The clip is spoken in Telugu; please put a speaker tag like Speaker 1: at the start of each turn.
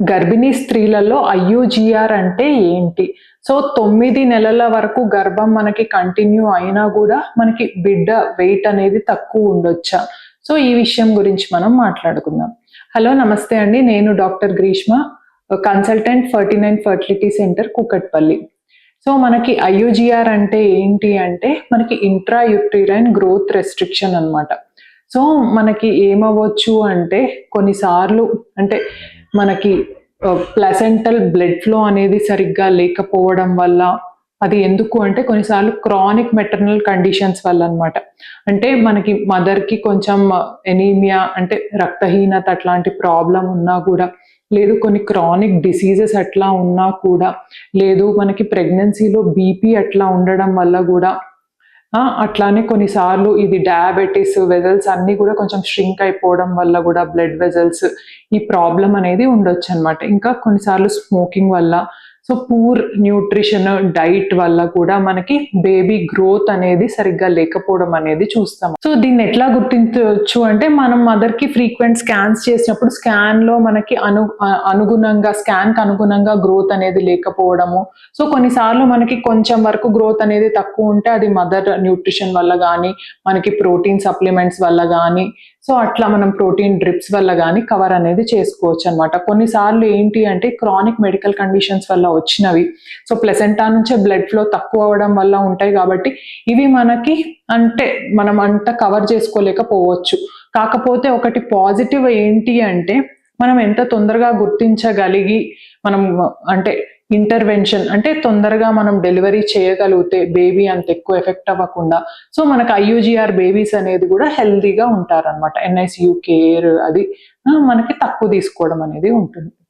Speaker 1: గర్భిణీ స్త్రీలలో ఐయుజిఆర్ అంటే ఏంటి? సో తొమ్మిది నెలల వరకు గర్భం మనకి కంటిన్యూ అయినా కూడా మనకి బిడ్డ వెయిట్ అనేది తక్కువ ఉండొచ్చా? సో ఈ విషయం గురించి మనం మాట్లాడుకుందాం. హలో నమస్తే అండి. నేను doctor Greeshma consultant ferty nine fertility centre Kukatpally. So మనకి ఐయుజిఆర్ అంటే ఏంటి అంటే మనకి ఇంట్రా యుట్రిరైన్ గ్రోత్ రెస్ట్రిక్షన్ అన్నమాట. సో మనకి ఏమవ్వచ్చు అంటే కొన్నిసార్లు అంటే మనకి ప్లసెంటల్ బ్లడ్ ఫ్లో అనేది సరిగ్గా లేకపోవడం వల్ల అది ఎందుకు అంటే కొన్నిసార్లు క్రానిక్ మెటర్నల్ కండిషన్స్ వల్ల అనమాట అంటే మనకి మదర్కి కొంచెం ఎనీమియా అంటే రక్తహీనత అట్లాంటి ప్రాబ్లం ఉన్నా కూడా లేదు కొన్ని క్రానిక్ డిసీజెస్ అట్లా ఉన్నా కూడా లేదు మనకి ప్రెగ్నెన్సీలో బీపీ అట్లా ఉండడం వల్ల కూడా అట్లానే కొన్నిసార్లు ఇది డయాబెటీస్ వెజల్స్ అన్నీ కూడా కొంచెం స్ట్రింక్ అయిపోవడం వల్ల కూడా బ్లడ్ వెజల్స్ ఈ ప్రాబ్లం అనేది ఉండొచ్చు అనమాట ఇంకా కొన్నిసార్లు స్మోకింగ్ వల్ల సో పూర్ న్యూట్రిషన్ డైట్ వల్ల కూడా మనకి బేబీ గ్రోత్ అనేది సరిగ్గా లేకపోవడం అనేది చూస్తాం. సో దీన్ని ఎట్లా గుర్తించవచ్చు అంటే మనం మదర్కి ఫ్రీక్వెంట్ స్కాన్స్ చేసినప్పుడు స్కాన్లో మనకి అను అనుగుణంగా స్కాన్కి అనుగుణంగా గ్రోత్ అనేది లేకపోవడము. సో కొన్నిసార్లు మనకి కొంచెం వరకు గ్రోత్ అనేది తక్కువ ఉంటే అది మదర్ న్యూట్రిషన్ వల్ల కానీ మనకి ప్రోటీన్ సప్లిమెంట్స్ వల్ల కానీ సో అట్లా మనం ప్రోటీన్ డ్రిప్స్ వల్ల కానీ కవర్ అనేది చేసుకోవచ్చు అనమాట కొన్నిసార్లు ఏంటి అంటే క్రానిక్ మెడికల్ కండిషన్స్ వల్ల వచ్చినవి. సో ప్లెసెంటా నుంచే బ్లడ్ ఫ్లో తక్కువ అవ్వడం వల్ల ఉంటాయి కాబట్టి ఇవి మనకి అంటే మనం అంత కవర్ చేసుకోలేకపోవచ్చు. కాకపోతే ఒకటి పాజిటివ్ ఏంటి అంటే మనం ఎంత తొందరగా గుర్తించగలిగి మనం అంటే ఇంటర్వెన్షన్ అంటే తొందరగా మనం డెలివరీ చేయగలిగితే బేబీ అంత ఎక్కువ ఎఫెక్ట్ అవ్వకుండా. సో మనకు ఐయుజిఆర్ బేబీస్ అనేది కూడా హెల్తీగా ఉంటారన్నమాట. ఎన్ఐసియు కేర్ అది మనకి తక్కువ తీసుకోవడం అనేది ఉంటుంది.